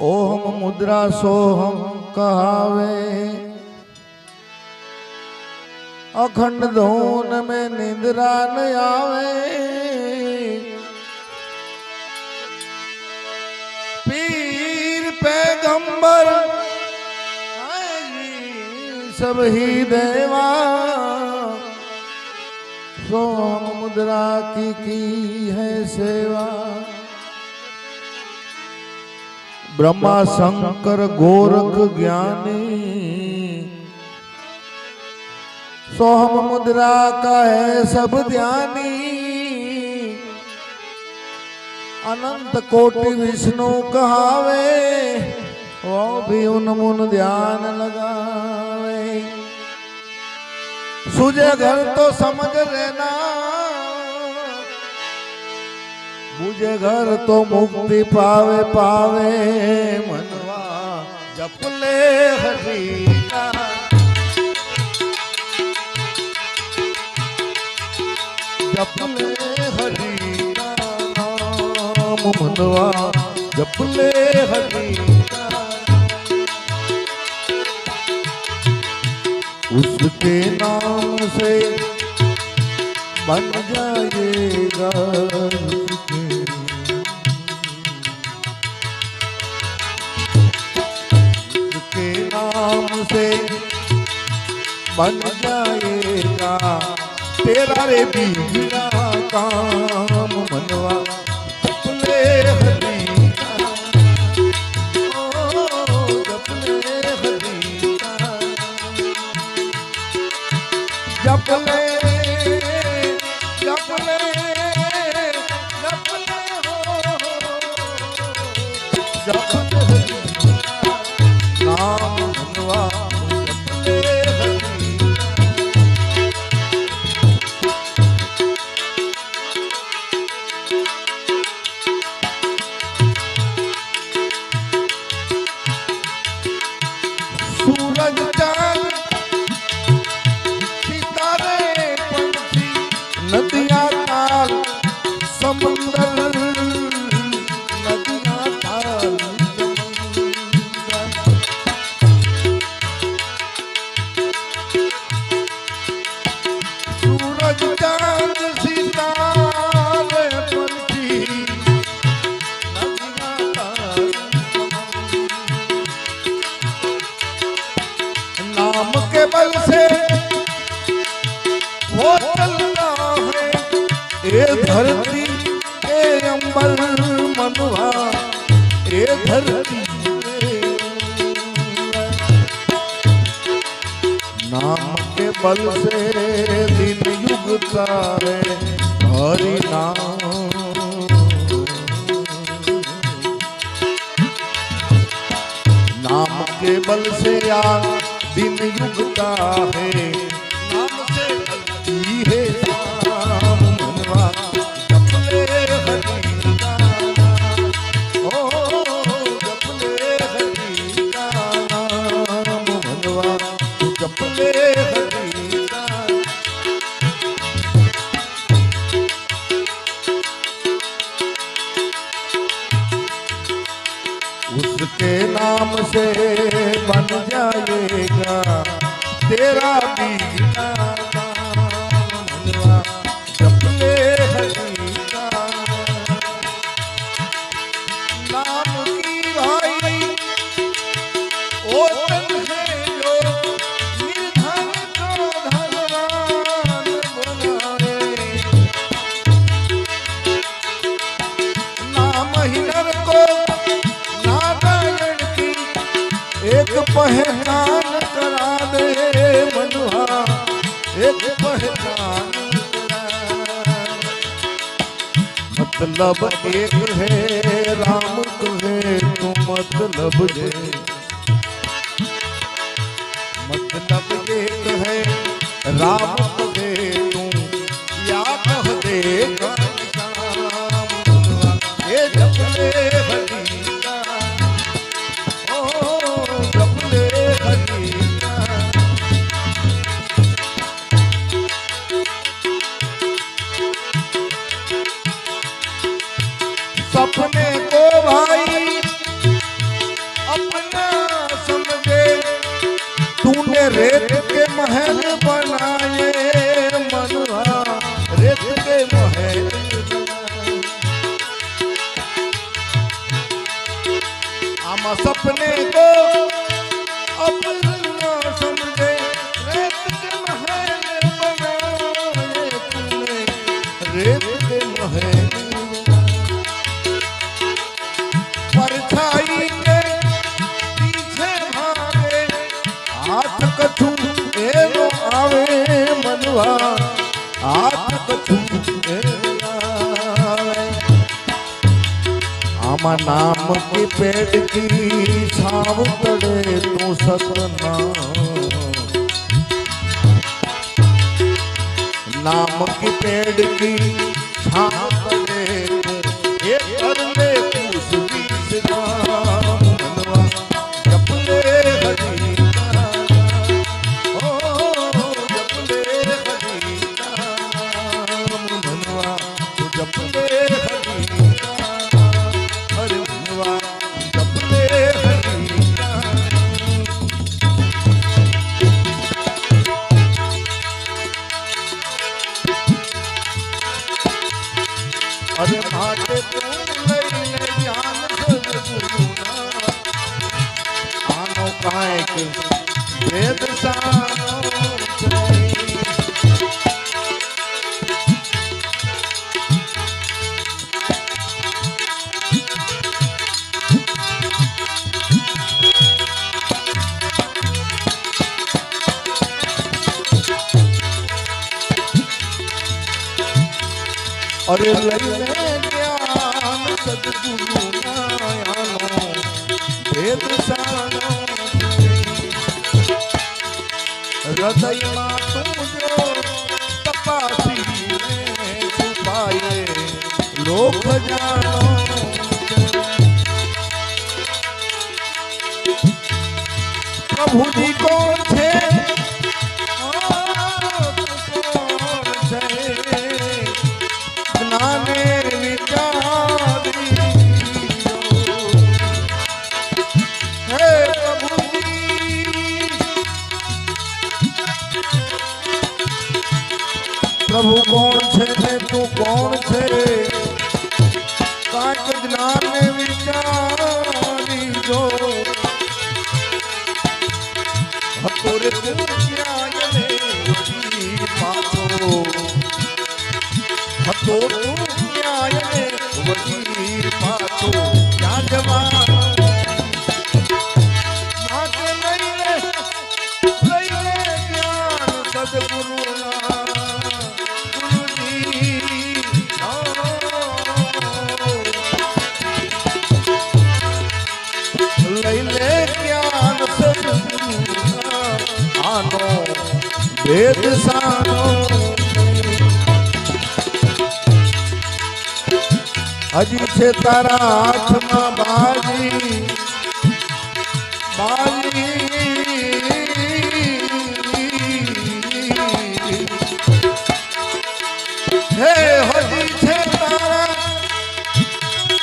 Ohm મુદ્રા સોહમ કહાવે. અખંડ ધૂન મે નિંદ્રા ન આવે. પીર પેગંબર સભી દેવા. સોહમ મુદ્રા કી કી હૈ સેવા. બ્રહ્મા શંકર ગોરખ જ્ઞાની. સોહમ મુદ્રા કહે સબ ધ્યાની. અનંત કોટી વિષ્ણુ કહાવે. ઓ ભી ઉનમુન ધ્યાન લગાવે. સુજે ઘર તો સમજ રહેના तो समझ लेना बुझे घर तो मुक्ति पावे पावे मनवा जप ले हरी का जप ले हरी का नाम मनवा जप ले हरी का उसके नाम से बन जाएगा से बन जाएगा तेरा रे बीजना काम मनवा जपले हरी का ओ जपले हरी का जपले जपले ये धरती ए अंबर। नाम के बल से दिन युगता है हरि नाम नाम के बल से यार दिन युगता है नाम से चलती है नाम से बन जाएगा तेरा बीना मनवा जपले हरि का नाम की भाई ओ मतलब एक है राम कहे तो मतलब जे मतलब एक है राम कहे तू या कह दे માં નામ કે પેટ કી છાવ તળે તું સતનામ. નામ કે પેડ કી છાવ હૃદયમાં તું જો તપાસી છુપાયે લોક જાણો પ્રભુજી કાંઈક જ્ઞાને વિચારી જો. હતો રે તું ક્યાં ને વળી પાછો. હતો તું ન્યાય ને વકીલ પાછો ક્યાં જવાનો માટે ભેદ સાનો. હજી છે તારા હાથમાં બાજી. બાજી. હે, હજી છે તારા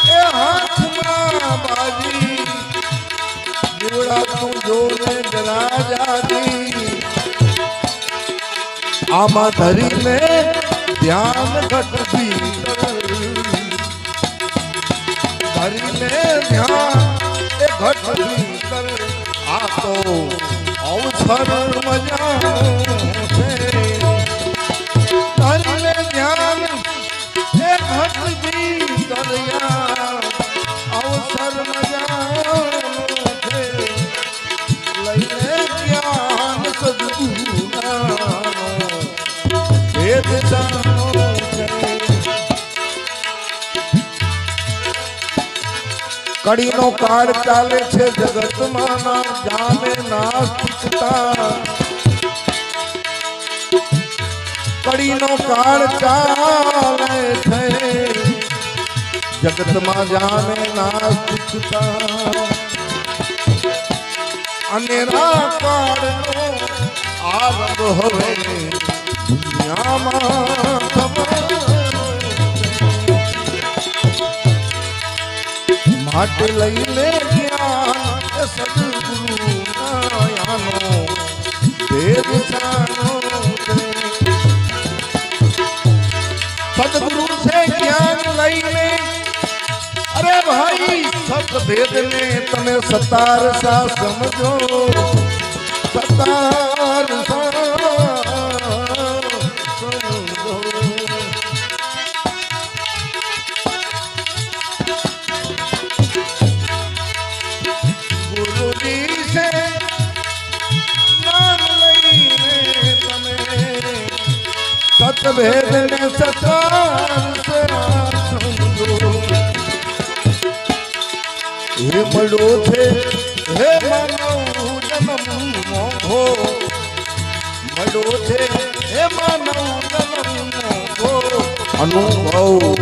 એ હાથમાં બાજી. જીવડા તું જોને જરા જાજી આમાં ધરીને ધ્યાન ઘટતી ધરીને ધ્યાન એ ઘટતી. આ તો અવસર મજા ધરીને ધ્યાન એ ઘટતી ભીતર કડીનો કાળ ચાલે છે જગતમાં ના જાને નાસ્તિકતા. કડીનો કાળ ચાલે છે જગતમાં જાને નાસ્તિકતા. અનેરા કાળનો આરંભ હવે દુનિયામાં માટે લઈ લે એ સદગુરુ નાયાનો ભેદ જાણો. સદગુરુ છે જ્ઞાન લઈને અરે ભાઈ સત ને તમે સતાર સા સમજો સતાર સતભેદ ને સમજો હે મળો છે હે માનવ જન્મ મોહો. મળો છે હે માનવ જન્મ મોહો. અનુભવ.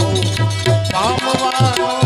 પામવાનો